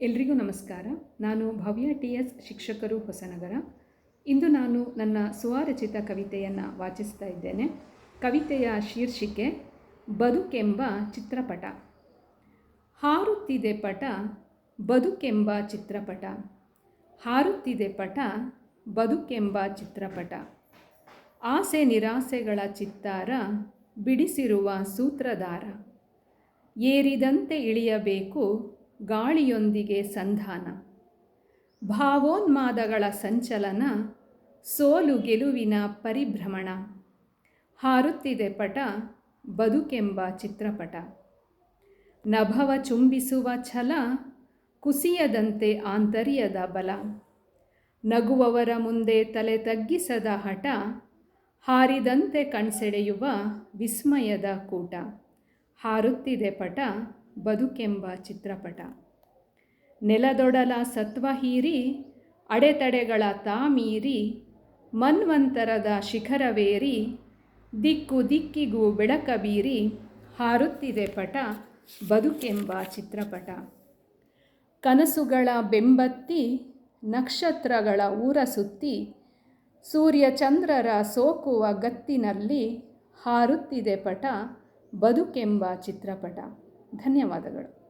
ಎಲ್ರಿಗೂ ನಮಸ್ಕಾರ. ನಾನು ಭವ್ಯ ಟಿ ಎಸ್ ಶಿಕ್ಷಕರು ಹೊಸನಗರ. ಇಂದು ನಾನು ನನ್ನ ಸ್ವರಚಿತ ಕವಿತೆಯನ್ನು ವಾಚಿಸ್ತಾ ಇದ್ದೇನೆ. ಕವಿತೆಯ ಶೀರ್ಷಿಕೆ, ಬದುಕೆಂಬ ಚಿತ್ರಪಟ. ಹಾರುತ್ತಿದೆ ಪಟ, ಬದುಕೆಂಬ ಚಿತ್ರಪಟ. ಹಾರುತ್ತಿದೆ ಪಟ, ಬದುಕೆಂಬ ಚಿತ್ರಪಟ. ಆಸೆ ನಿರಾಸೆಗಳ ಚಿತ್ತಾರ, ಬಿಡಿಸಿರುವ ಸೂತ್ರಧಾರ. ಏರಿದಂತೆ ಇಳಿಯಬೇಕು ಗಾಳಿಯೊಂದಿಗೆ ಸಂಧಾನ. ಭಾವೋನ್ಮಾದಗಳ ಸಂಚಲನ, ಸೋಲು ಗೆಲುವಿನ ಪರಿಭ್ರಮಣ. ಹಾರುತ್ತಿದೆ ಪಟ, ಬದುಕೆಂಬ ಚಿತ್ರಪಟ. ನಭವ ಚುಂಬಿಸುವ ಛಲ, ಕುಸಿಯದಂತೆ ಆಂತರ್ಯದ ಬಲ. ನಗುವವರ ಮುಂದೆ ತಲೆ ತಗ್ಗಿಸದ ಹಠ, ಹಾರಿದಂತೆ ಕಣ್ಸೆಳೆಯುವ ವಿಸ್ಮಯದ ಕೂಟ. ಹಾರುತ್ತಿದೆ ಪಟ ಬದುಕೆಂಬ ಚಿತ್ರಪಟ. ನೆಲದೊಡಲ ಸತ್ವ ಹೀರಿ, ಅಡೆತಡೆಗಳ ತಾಮೀರಿ, ಮನ್ವಂತರದ ಶಿಖರವೇರಿ, ದಿಕ್ಕು ದಿಕ್ಕಿಗೂ ಬೆಳಕ ಬೀರಿ ಹಾರುತ್ತಿದೆ ಪಟ ಬದುಕೆಂಬ ಚಿತ್ರಪಟ. ಕನಸುಗಳ ಬೆಂಬತ್ತಿ, ನಕ್ಷತ್ರಗಳ ಊರ ಸುತ್ತಿ ಸೂರ್ಯಚಂದ್ರರ ಸೋಕುವ ಗತ್ತಿನಲ್ಲಿ ಹಾರುತ್ತಿದೆ ಪಟ ಬದುಕೆಂಬ ಚಿತ್ರಪಟ. ಧನ್ಯವಾದಗಳು.